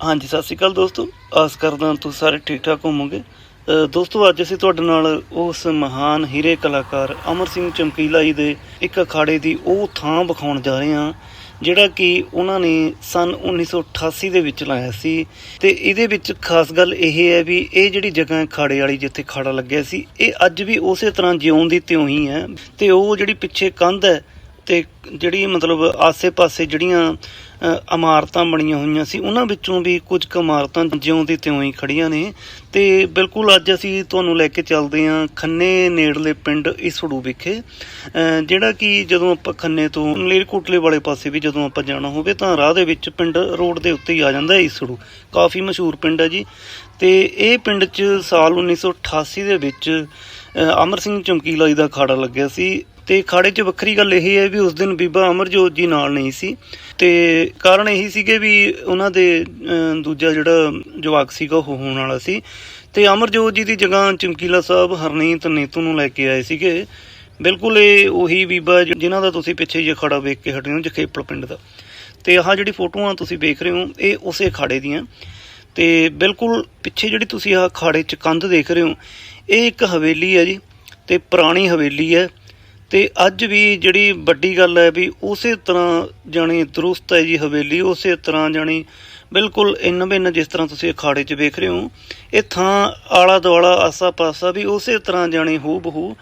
ਹਾਂਜੀ, ਸਤਿ ਸ਼੍ਰੀ ਅਕਾਲ ਦੋਸਤੋ। ਆਸ ਕਰਦਾ ਤੁਸੀਂ ਸਾਰੇ ਠੀਕ ਠਾਕ ਹੋਵੋਗੇ ਦੋਸਤੋ, ਅੱਜ ਅਸੀਂ ਤੁਹਾਡੇ ਨਾਲ ਉਸ ਮਹਾਨ ਹੀਰੇ ਕਲਾਕਾਰ ਅਮਰ ਸਿੰਘ ਚਮਕੀਲਾ ਜੀ ਦੇ ਇੱਕ ਅਖਾੜੇ ਦੀ ਉਹ ਥਾਂ ਵਿਖਾਉਣ ਜਾ ਰਹੇ ਹਾਂ, ਜਿਹੜਾ ਕਿ ਉਹਨਾਂ ਨੇ ਸਨ 1988 ਦੇ ਵਿੱਚ ਲਾਇਆ ਸੀ। ਤੇ ਇਹਦੇ ਵਿੱਚ ਖਾਸ ਗੱਲ ਇਹ ਹੈ ਵੀ ਇਹ ਜਿਹੜੀ ਜਗ੍ਹਾ ਖਾੜੇ ਵਾਲੀ ਜਿੱਥੇ ਖਾੜਾ ਲੱਗਿਆ ਸੀ, ਇਹ ਅੱਜ ਵੀ ਉਸੇ ਤਰ੍ਹਾਂ ਜਿਉਂ ਦੀ ਤਿਉਂ ਹੀ ਹੈ। ਤੇ ਉਹ ਜਿਹੜੀ ਪਿੱਛੇ ਕੰਧ ਹੈ ਤੇ ਜਿਹੜੀ ਮਤਲਬ ਆਸੇ-ਪਾਸੇ ਜਿਹੜੀਆਂ ਇਮਾਰਤਾਂ ਬਣੀਆਂ ਹੋਈਆਂ ਸੀ, ਉਹਨਾਂ ਵਿੱਚੋਂ ਵੀ ਕੁਝ ਕੁ ਇਮਾਰਤਾਂ ਜਿਉਂ ਦੀ ਤਿਉਂ ਹੀ ਖੜੀਆਂ ਨੇ। ਤੇ ਬਿਲਕੁਲ ਅੱਜ ਅਸੀਂ ਤੁਹਾਨੂੰ ਲੈ ਕੇ ਚੱਲਦੇ ਹਾਂ ਖੰਨੇ ਨੇੜਲੇ ਪਿੰਡ ਇਸੜੂ ਵਿਖੇ। ਜਿਹੜਾ ਕਿ ਜਦੋਂ ਆਪਾਂ ਖੰਨੇ ਤੋਂ ਮਲੇਰਕੋਟਲੇ ਵਾਲੇ ਪਾਸੇ ਵੀ ਜਦੋਂ ਆਪਾਂ ਜਾਣਾ ਹੋਵੇ ਤਾਂ ਰਾਹ ਦੇ ਵਿੱਚ ਪਿੰਡ ਰੋਡ ਦੇ ਉੱਤੇ ਹੀ ਆ ਜਾਂਦਾ ਇਸੜੂ ਕਾਫੀ ਮਸ਼ਹੂਰ ਪਿੰਡ ਹੈ ਜੀ। ਤੇ ਇਹ ਪਿੰਡ 'ਚ ਸਾਲ 1988 ਦੇ ਵਿੱਚ ਅਮਰ ਸਿੰਘ ਚਮਕੀਲਾ ਜੀ ਦਾ ਖਾੜਾ ਲੱਗਿਆ ਸੀ। ਤੇ ਖਾੜੇ 'ਚ ਵੱਖਰੀ ਗੱਲ ਇਹ ਹੈ ਵੀ ਉਸ ਦਿਨ ਬੀਬਾ ਅਮਰਜੋਤ ਜੀ ਨਾਲ ਨਹੀਂ ਸੀ। ਤੇ ਕਾਰਨ ਇਹੀ ਸੀਗੇ ਵੀ ਉਹਨਾਂ ਦੇ ਦੂਜਾ ਜਿਹੜਾ ਜਵਾਕ ਸੀਗਾ ਉਹ ਹੋਣ ਵਾਲਾ ਸੀ। ਤੇ ਅਮਰਜੋਤ ਜੀ ਦੀ ਜਗ੍ਹਾ ਚਮਕੀਲਾ ਸਾਹਿਬ, ਹਰਨੀਤ, ਨੇਤੂ ਨੂੰ ਲੈ ਕੇ ਆਏ ਸੀਗੇ। ਬਿਲਕੁਲ ਇਹ ਉਹੀ ਬੀਬਾ ਜਿ- ਜਿਨ੍ਹਾਂ ਦਾ ਤੁਸੀਂ ਪਿੱਛੇ ਜੇ ਖੜਾ ਵੇਖ ਕੇ ਹਟੇ ਹੋ ਜਖੇਪਲ ਪਿੰਡ ਦਾ। ਤੇ ਆਹ ਜਿਹੜੀ ਫੋਟੋਆਂ ਤੁਸੀਂ ਵੇਖ ਰਹੇ ਹੋ, ਇਹ ਉਸੇ ਖਾੜੇ ਦੀਆਂ। ਤੇ ਬਿਲਕੁਲ ਪਿੱਛੇ ਜਿਹੜੀ ਤੁਸੀਂ ਆਹ ਖਾੜੇ 'ਚ ਕੰਧ ਦੇਖ ਰਹੇ ਹੋ, ਇਹ ਇੱਕ ਹਵੇਲੀ ਹੈ ਜੀ, ਤੇ ਪੁਰਾਣੀ ਹਵੇਲੀ ਹੈ। ਤੇ ਅੱਜ ਵੀ ਜਿਹੜੀ ਵੱਡੀ ਗੱਲ ਹੈ ਵੀ ਉਸੇ ਤਰ੍ਹਾਂ ਜਾਣੀ ਦਰੁਸਤ ਹੈ ਜੀ ਹਵੇਲੀ, ਉਸੇ ਤਰ੍ਹਾਂ ਜਾਣੀ ਬਿਲਕੁਲ ਇੰਨ ਬਿੰਨ ਜਿਸ ਤਰ੍ਹਾਂ ਤੁਸੀਂ ਅਖਾੜੇ 'ਚ ਵੇਖ ਰਹੇ ਹੋ, ਇਹ ਥਾਂ ਆਲਾ ਦੁਆਲਾ ਆਸਾ ਪਾਸਾ ਵੀ ਉਸੇ ਤਰ੍ਹਾਂ ਜਾਣੀ ਹੂ ਬਹੂ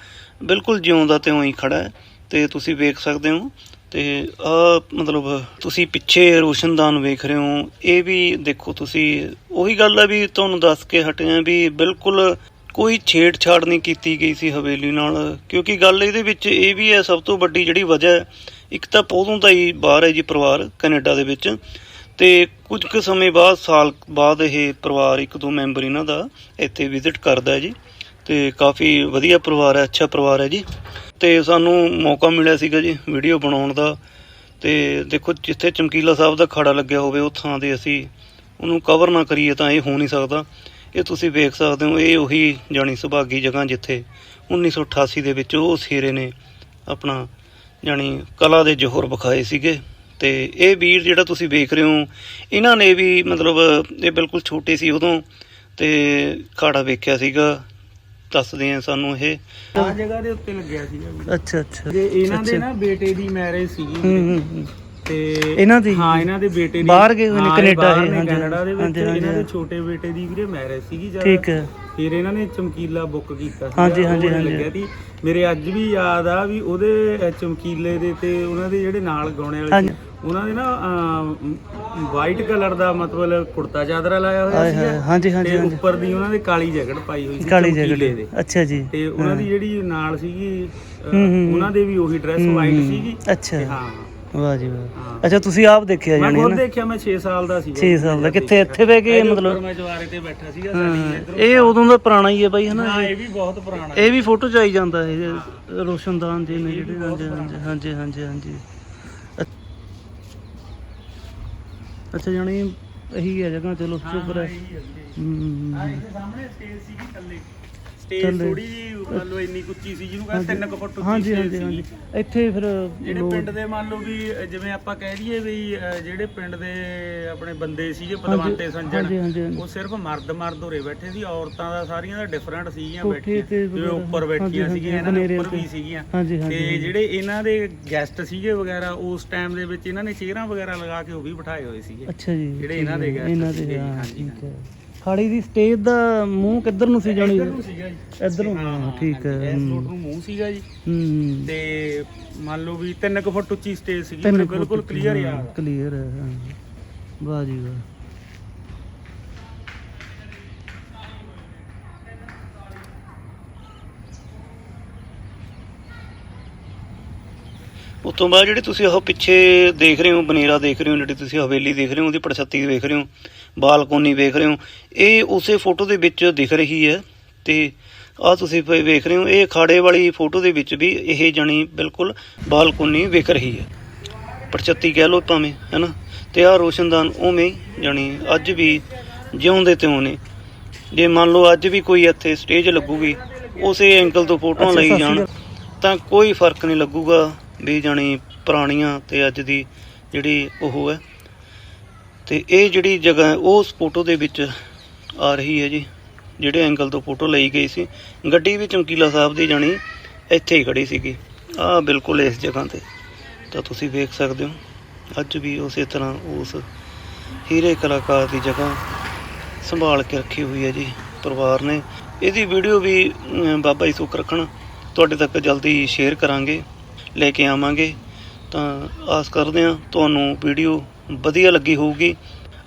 ਬਿਲਕੁਲ ਜਿਉਂਦਾ ਤਿਉਂ ਹੀ ਖੜਾ ਹੈ ਤੇ ਤੁਸੀਂ ਵੇਖ ਸਕਦੇ ਹੋ ਤੇ ਆ ਮਤਲਬ ਤੁਸੀਂ ਪਿੱਛੇ ਰੋਸ਼ਨਦਾਨ ਵੇਖ ਰਹੇ ਹੋ, ਇਹ ਵੀ ਦੇਖੋ ਤੁਸੀਂ, ਉਹੀ ਗੱਲ ਹੈ ਵੀ ਤੁਹਾਨੂੰ ਦੱਸ ਕੇ ਹਟੇ ਆ ਵੀ ਬਿਲਕੁਲ ਕੋਈ ਛੇੜਛਾੜ ਨਹੀਂ ਕੀਤੀ ਗਈ ਸੀ ਹਵੇਲੀ ਨਾਲ, ਕਿਉਂਕਿ ਗੱਲ ਇਹਦੇ ਵਿੱਚ ਇਹ ਵੀ ਹੈ, ਸਭ ਤੋਂ ਵੱਡੀ ਜਿਹੜੀ ਵਜ੍ਹਾ ਇੱਕ ਤਾਂ ਪੌਦੋਂ ਦਾ ਹੀ ਬਾਹਰ ਹੈ ਜੀ ਪਰਿਵਾਰ ਕੈਨੇਡਾ ਦੇ ਵਿੱਚ, ਤੇ ਕੁਝ ਕੁ ਸਮੇਂ ਬਾਅਦ, ਸਾਲ ਬਾਅਦ ਇਹ ਪਰਿਵਾਰ ਇੱਕ ਦੋ ਮੈਂਬਰ ਇਹਨਾਂ ਦਾ ਇੱਥੇ ਵਿਜ਼ਿਟ ਕਰਦਾ ਹੈ ਜੀ, ਤੇ ਕਾਫੀ ਵਧੀਆ ਪਰਿਵਾਰ ਹੈ, ਅੱਛਾ ਪਰਿਵਾਰ ਹੈ ਜੀ, ਤੇ ਸਾਨੂੰ ਮੌਕਾ ਮਿਲਿਆ ਸੀਗਾ ਜੀ ਵੀਡੀਓ ਬਣਾਉਣ ਦਾ, ਤੇ ਦੇਖੋ ਜਿੱਥੇ ਚਮਕੀਲਾ ਸਾਹਿਬ ਦਾ ਖਾੜਾ ਲੱਗਿਆ ਹੋਵੇ, ਉਹ ਥਾਂ 'ਤੇ ਅਸੀਂ ਉਹਨੂੰ ਕਵਰ ਨਾ ਕਰੀਏ ਤਾਂ ਇਹ ਹੋ ਨਹੀਂ ਸਕਦਾ। ਇਹ ਤੁਸੀਂ ਵੇਖ ਸਕਦੇ ਹੋ ਇਹ ਉਹੀ ਜਾਣੀ ਸੁਭਾਗੀ ਜਗ੍ਹਾ ਜਿੱਥੇ 1988 ਦੇ ਵਿੱਚ ਉਹ ਸੀਰੇ ਨੇ ਆਪਣਾ ਜਾਣੀ ਕਲਾ ਦੇ ਜੋਹਰ ਵਿਖਾਏ ਸੀਗੇ। ਤੇ ਇਹ ਵੀਰ ਜਿਹੜਾ ਤੁਸੀਂ ਵੇਖ ਰਹੇ ਹੋ ਇਹਨਾਂ ਨੇ ਵੀ ਮਤਲਬ ਇਹ ਬਿਲਕੁਲ ਛੋਟੇ ਸੀ ਉਦੋਂ ਤੇ ਖਾੜਾ ਵੇਖਿਆ ਸੀਗਾ। ਦੱਸਦੇ ਆ ਸਾਨੂੰ ਇਹ। ਆ ਜਗ੍ਹਾ ਦੇ ਉੱਤੇ ਲੱਗਿਆ ਸੀਗਾ। ਅੱਛਾ ਅੱਛਾ। ਜੇ ਇਹਨਾਂ ਦੇ ਨਾ ਬੇਟੇ ਦੀ ਮੈਰਿਜ ਸੀਗੀ। ਹੂੰ ਹੂੰ ਹੂੰ। ਤੇ ਇਹਨਾਂ ਦੀ? ਹਾਂ ਇਹਨਾਂ ਦੇ ਬੇਟੇ ਦੀ ਬਾਹਰ ਗਏ ਹੋਏ ਨੇ ਹਾਂ, ਕੈਨੇਡਾ ਬਾਹਰ ਇਹ, ਨੇ ਹਾਂਜੀ, ਕੈਨੇਡਾ ਦੇ ਵਿੱਚ ਹਾਂਜੀ, ਹਾਂਜੀ, ਇਹਨਾਂ ਦੇ ਹਾਂਜੀ। ਛੋਟੇ ਬੇਟੇ ਦੀ ਵੀਰੇ ਮੈਰਿਜ ਸੀਗੀ ਜਦ ਠੀਕ ਹੈ ਫਿਰ ਇਹਨਾਂ ਨੇ ਚਮਕੀਲਾ ਬੁੱਕ ਕੀਤਾ ਸੀ ਹਾਂਜੀ, ਹਾਂਜੀ, ਹਾਂਜੀ। ਲੱਗਿਆ ਸੀ ਮੇਰੇ ਅੱਜ ਵੀ ਯਾਦ ਆ ਵੀ ਉਹਦੇ ਚਮਕੀਲੇ ਦੇ ਤੇ ਉਹਨਾਂ ਦੇ ਜਿਹੜੇ ਨਾਲ ਗਾਉਣੇ ਵਾਲੇ ਹਾਂਜੀ। ਸੀ ਉਹਨਾਂ ਦੇ ਨਾ ਵਾਈਟ ਕਲਰ ਦਾ ਮਤਲਬ ਕੁੜਤਾ ਚਾਦਰਾ ਲਾਇਆ ਹੋਇਆ ਹਾਏ ਹਾਏ ਸੀਗਾ ਹਾਂਜੀ ਹਾਂਜੀ ਤੇ ਹਾਂਜੀ ਉੱਪਰ ਦੀ ਉਹਨਾਂ ਦੇ ਕਾਲੀ ਜੈਕਟ ਪਾਈ ਹੋਈ ਸੀ ਕਾਲੀ ਚਮਕੀਲੇ ਜੈਕਟ ਦੇ ਅੱਛਾ ਜੀ ਤੇ ਉਹਨਾਂ ਦੀ ਜਿਹੜੀ ਨਾਲ ਸੀਗੀ ਅਹ, ਹੂੰ, ਹੂੰ। ਉਹਨਾਂ ਦੇ ਵੀ ਉਹੀ ਡਰੈਸ ਵਾਈਟ। ਸੀਗੀ ਅੱਛਾ ਤੇ ਹਾਂ ਵਾਹ ਜੀ ਵਾਹ। ਅੱਛਾ ਤੁਸੀਂ ਆਪ ਦੇਖਿਆ ਮੈਂ ਹੈ ਖੁਦ ਨਾ? ਦੇਖਿਆ ਮੈਂ 6 ਸਾਲ ਦਾ ਸੀਗਾ। 6 ਸਾਲ ਦਾ। ਕਿੱਥੇ ਇੱਥੇ ਬਹਿ ਕੇ ਮਤਲਬ ਮੈਂ ਜਵਾਰੇ ਤੇ ਬੈਠਾ ਸੀਗਾ ਸਾਡੀ ਇੱਧਰੋਂ ਇਹ ਉਦੋਂ ਦਾ ਪੁਰਾਣਾ ਹੀ ਹੈ ਬਾਈ ਹਨਾ? ਹਾਂ ਇਹ ਵੀ ਬਹੁਤ ਪੁਰਾਣਾ ਇਹ ਵੀ ਫੋਟੋ ਚ ਆਈ ਜਾਂਦਾ ਇਹ ਰੋਸ਼ਨਦਾਨ ਜੀ ਨੇ ਜਿਹੜੇ ਹਾਂਜੀ ਹਾਂਜੀ ਹਾਂਜੀ ਹਾਂਜੀ ਹਾਂਜੀ। ਅੱਛ- ਅੱਛਾ ਜਾਣੀ ਇਹੀ ਹੈ ਜਗ੍ਹਾ ਚਲੋ ਸ਼ੁਕਰ ਹੈ ਹੂੰ। ਹਾਂ ਇਹਦੇ ਸਾਹਮਣੇ ਸਟੇਜ ਸੀਗੀ ਥੱਲੇ। ਸਟੇਜ ਥੱਲੇ। ਥੋੜੀ ਜੀ ਮੰਨ ਲਓ ਇੰਨੀ ਉੱਚੀ ਸੀ ਜਿਹਨੂੰ ਕਹਿੰਦੇ 3 ਕੁ ਫੁੱਟ ਉੱਚੀ ਹਾਂਜੀ stage ਹਾਂਜੀ ਸੀਗੀ। ਹਾਂਜੀ ਇੱਥੇ ਫਿਰ ਜਿਹੜੇ ਲੋਕ- ਪਿੰਡ ਦੇ ਮੰਨ ਲਓ ਵੀ ਅ, ਜਿਵੇਂ ਆਪਾਂ ਕਹਿ ਦਈਏ ਵੀ ਅ, ਜਿਹੜੇ ਪਿੰਡ ਦੇ ਆਪਣੇ ਬੰਦੇ ਸੀਗੇ ਪਦਵੰਤੇ ਸੰਜਣ ਹਾਂਜੀ ਹਾਂਜੀ ਹਾਂਜੀ ਉਹ ਸਿਰਫ ਮਰਦ ਮਰਦ ਉਰੇ ਬੈਠੇ ਸੀ ਔਰਤਾਂ ਦਾ ਸਾਰੀਆਂ ਦਾ ਡਿਫਰੈਂਟ ਸੀਗੀਆਂ ਬੈਠੀਆਂ ਜਿਵੇਂ ਵਗੈਰਾ। ਉੱਪਰ ਹਾਂਜੀ, ਬੈਠੀਆਂ ਹਾਂਜੀ, ਸੀਗੀਆਂ ਇਹਨਾਂ ਦੇ ਬਨੇਰੇ ਉੱਪਰ ਤੇ। ਵੀ ਸੀਗੀਆਂ ਤੇ ਜਿਹੜੇ ਇਹਨਾਂ ਦੇ ਗੈਸਟ ਸੀਗੇ ਵਗੈਰਾ ਉਸ ਟਾਈਮ ਦੇ ਵਿੱਚ ਇਹਨਾਂ ਨੇ ਚੇਅਰਾਂ ਵਗੈਰਾ ਲਗਾ ਕੇ ਉਹ ਵੀ ਬਿਠਾਏ ਹੋਏ ਸੀਗੇ ਅੱਛਾ ਜੀ ਜਿਹੜੇ ਇਹਨਾਂ ਦੇ ਹਾਂਜੀ, ਖਾੜੀ ਦੀ ਸਟੇਜ ਦਾ ਮੂੰਹ ਕਿੱਧਰ ਨੂੰ ਸੀ ਜਾਣੀ? ਇੱਧਰ ਨੂੰ ਸੀਗਾ ਜੀ। ਇੱਧਰ ਨੂੰ? ਹਾਂ ਠੀਕ ਹੈ ਇਸ ਰੋਡ ਨੂੰ ਮੂੰਹ ਸੀਗਾ ਜੀ। ਹੂੰ ਤੇ ਮੰਨ ਲਓ ਵੀ 3 ਕੁ ਫੁੱਟ ਉੱਚੀ ਸਟੇਜ ਸੀਗੀ ਮੈਨੂੰ ਬਿਲਕੁਲ ਕਲੀਅਰ ਆ। ਕਲੀਅਰ ਹੈ ਹਾਂ। ਵਾਹ ਜੀ ਵਾਹ। ਉਸ ਤੋਂ ਬਾਅਦ ਜਿਹੜੇ ਤੁਸੀਂ ਉਹ ਪਿੱਛੇ ਦੇਖ ਰਹੇ ਹੋ ਬਨੇਰਾ ਦੇਖ ਰਹੇ ਹੋ ਜਿਹੜੀ ਤੁਸੀਂ ਹਵੇਲੀ ਦੇਖ ਰਹੇ ਹੋ ਉਹਦੀ ਪੜਛੱਤੀ ਦੇਖ ਰਹੇ ਹੋ ਬਾਲਕੋਨੀ ਵੇਖ ਰਹੇ ਹੋ। ਇਹ ਉਸੇ ਫੋਟੋ ਦੇ ਵਿੱਚ ਦਿਖ ਰਹੀ ਹੈ ਤੇ ਆ ਤੁਸੀਂ ਵੇਖ ਰਹੇ ਹੋ ਇਹ ਖਾੜੇ ਵਾਲੀ ਫੋਟੋ ਦੇ ਵਿੱਚ ਵੀ ਇਹ ਜਣੀ ਬਿਲਕੁਲ ਬਾਲਕੋਨੀ ਵਿਖ ਰਹੀ ਹੈ। ਪੜਛੱਤੀ ਕਹਿ ਲਓ ਭਾਵੇਂ ਹੈਨਾ? ਤੇ ਆ ਰੋਸ਼ਨਦਾਨ ਉਵੇਂ ਜਣੀ ਅੱਜ ਵੀ ਜਿਉਂਦੇ ਤਿਉਂ ਨੇ ਜੇ ਮੰਨ ਲਓ ਅੱਜ ਵੀ ਕੋਈ ਇੱਥੇ ਸਟੇਜ ਲੱਗੂਗੀ ਉਸੇ ਐਂਗਲ ਤੋਂ ਫੋਟੋਆਂ ਲਈ ਜਾਣ ਤਾਂ ਕੋਈ ਫ਼ਰਕ ਨਹੀਂ ਲੱਗੂਗਾ ਵੀ ਜਾਣੀ ਪੁਰਾਣੀਆਂ ਤੇ ਅੱਜ ਦੀ ਜਿਹੜੀ ਉਹ ਹੈ। ਤੇ ਇਹ ਜਿਹੜੀ ਜਗ੍ਹਾ ਉਹ ਉਸ ਫੋਟੋ ਦੇ ਵਿੱਚ ਆ ਰਹੀ ਹੈ ਜੀ, ਜਿਹੜੇ ਐਂਗਲ ਤੋਂ ਫੋਟੋ ਲਈ ਗਈ ਸੀ। ਗੱਡੀ ਵੀ ਚਮਕੀਲਾ ਸਾਹਿਬ ਦੀ ਜਾਣੀ, ਇੱਥੇ ਹੀ ਖੜੀ ਸੀਗੀ। ਆ ਬਿਲਕੁਲ ਇਸ ਜਗ੍ਹਾ ਤੇ। ਤਾਂ ਤੁਸੀਂ ਵੇਖ ਸਕਦੇ ਹੋ, ਅੱਜ ਵੀ ਉਸੇ ਤਰ੍ਹਾਂ ਉਸ ਹੀਰੇ ਕਲਾਕਾਰ ਦੀ ਜਗ੍ਹਾ ਸੰਭਾਲ ਕੇ ਰੱਖੀ ਹੋਈ ਹੈ ਜੀ, ਪਰਿਵਾਰ ਨੇ। ਇਹਦੀ ਵੀਡੀਓ ਵੀ ਬਾਬਾ ਜੀ ਸੁੱਖ ਰੱਖਣ, ਤੁਹਾਡੇ ਤੱਕ ਜਲਦੀ ਸ਼ੇਅਰ ਕਰਾਂਗੇ, ਲੈ ਕੇ ਆਵਾਂਗੇ। ਤਾਂ ਆਸ ਕਰਦੇ ਹਾਂ ਤੁਹਾਨੂੰ ਵੀਡੀਓ ਵਧੀਆ ਲੱਗੀ ਹੋਊਗੀ।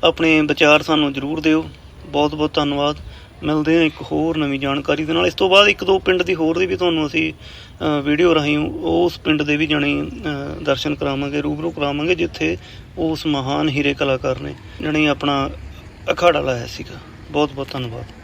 ਆਪਣੇ ਵਿਚਾਰ ਸਾਨੂੰ ਜ਼ਰੂਰ ਦਿਓ। ਬਹੁਤ ਬਹੁਤ ਧੰਨਵਾਦ। ਮਿਲਦੇ ਹਾਂ ਇੱਕ ਹੋਰ ਨਵੀਂ ਜਾਣਕਾਰੀ ਦੇ ਨਾਲ। ਇਸ ਤੋਂ ਬਾਅਦ ਇੱਕ ਦੋ ਪਿੰਡ ਦੀ ਹੋਰ ਦੀ ਵੀ ਤੁਹਾਨੂੰ ਅਸੀਂ ਵੀਡੀਓ ਰਾਹੀਂ ਉਸ ਪਿੰਡ ਦੇ ਵੀ ਜਾਣੀ ਦਰਸ਼ਨ ਕਰਾਵਾਂਗੇ, ਰੂਬਰੂ ਕਰਾਵਾਂਗੇ, ਜਿੱਥੇ ਉਸ ਮਹਾਨ ਹੀਰੇ ਕਲਾਕਾਰ ਨੇ ਜਾਣੀ ਆਪਣਾ ਅਖਾੜਾ ਲਾਇਆ ਸੀਗਾ। ਬਹੁਤ ਬਹੁਤ ਧੰਨਵਾਦ।